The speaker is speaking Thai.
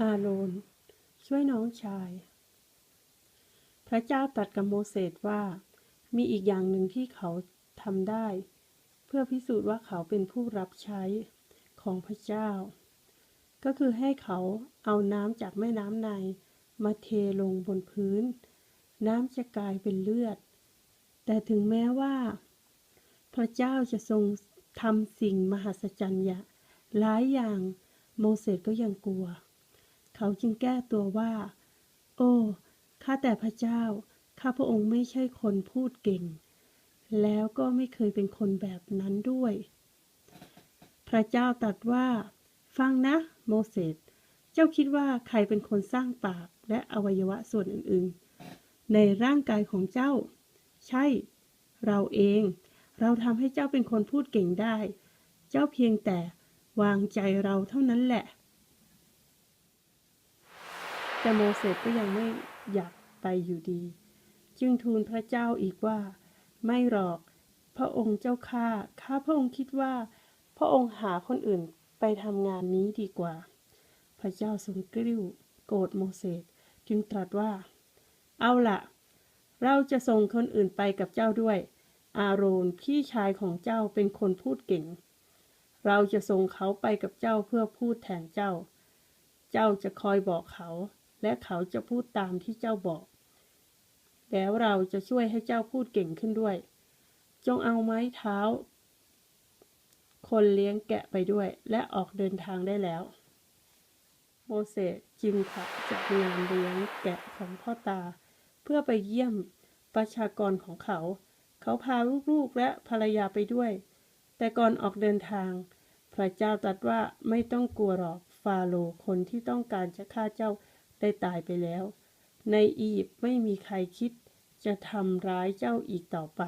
อาโรนช่วยน้องชาย พระเจ้าตรัสกับโมเสสว่า มีอีกอย่างหนึ่งที่เขาทำได้ เพื่อพิสูจน์ว่าเขาเป็นผู้รับใช้ของพระเจ้า ก็คือให้เขาเอาน้ำจากแม่น้ำไนมาเทลงบนพื้น น้ำจะกลายเป็นเลือด แต่ถึงแม้ว่า พระเจ้าจะทรงทำสิ่งมหัศจรรย์หลายอย่างโมเสสก็ยังกลัว เขาจึงแก้ตัวว่า โอ้ ข้าแต่พระเจ้า ข้าพระองค์ไม่ใช่คนพูดเก่ง แล้วก็ไม่เคยเป็นคนแบบนั้นด้วย พระเจ้าตรัสว่า ฟังนะ โมเสส เจ้าคิดว่าใครเป็นคนสร้างปากและอวัยวะส่วนอื่นๆ ในร่างกายของเจ้า ใช่ เราเอง เราทำให้เจ้าเป็นคนพูดเก่งได้ เจ้าเพียงแต่วางใจเราเท่านั้นแหละ แต่โมเสสก็ยังไม่อยากไปอยู่ดี จึงทูลพระเจ้าอีกว่า ไม่หรอก พระองค์เจ้าข้าข้าพระองค์คิดว่า พระองค์หาคนอื่นไปทำงานนี้ดีกว่า พระเจ้าทรงกริ้ว โกรธโมเสสจึงตรัสว่า เอาละเราจะส่งคนอื่นไปกับเจ้าด้วย อาโรนพี่ชายของเจ้าเป็นคนพูดเก่ง เราจะส่งเขาไปกับเจ้าเพื่อพูดแทนเจ้า เจ้าจะคอยบอกเขา และเขาจะพูดตามที่เจ้าบอก แล้วเราจะช่วยให้เจ้าพูดเก่งขึ้นด้วย จงเอาไม้เท้า คนเลี้ยงแกะไปด้วย และออกเดินทางได้แล้ว โมเสสจึงขับจากงานเลี้ยงแกะของพ่อตา เพื่อไปเยี่ยมประชากรของเขา เขาพาลูกๆและภรรยาไปด้วย แต่ก่อนออกเดินทาง พระเจ้าตรัสว่าไม่ต้องกลัวหรอกฟาโรคนที่ต้องการจะฆ่าเจ้า ได้ตายไปแล้ว ในอียิปต์ไม่มีใครคิดจะทำร้ายเจ้าอีกต่อไป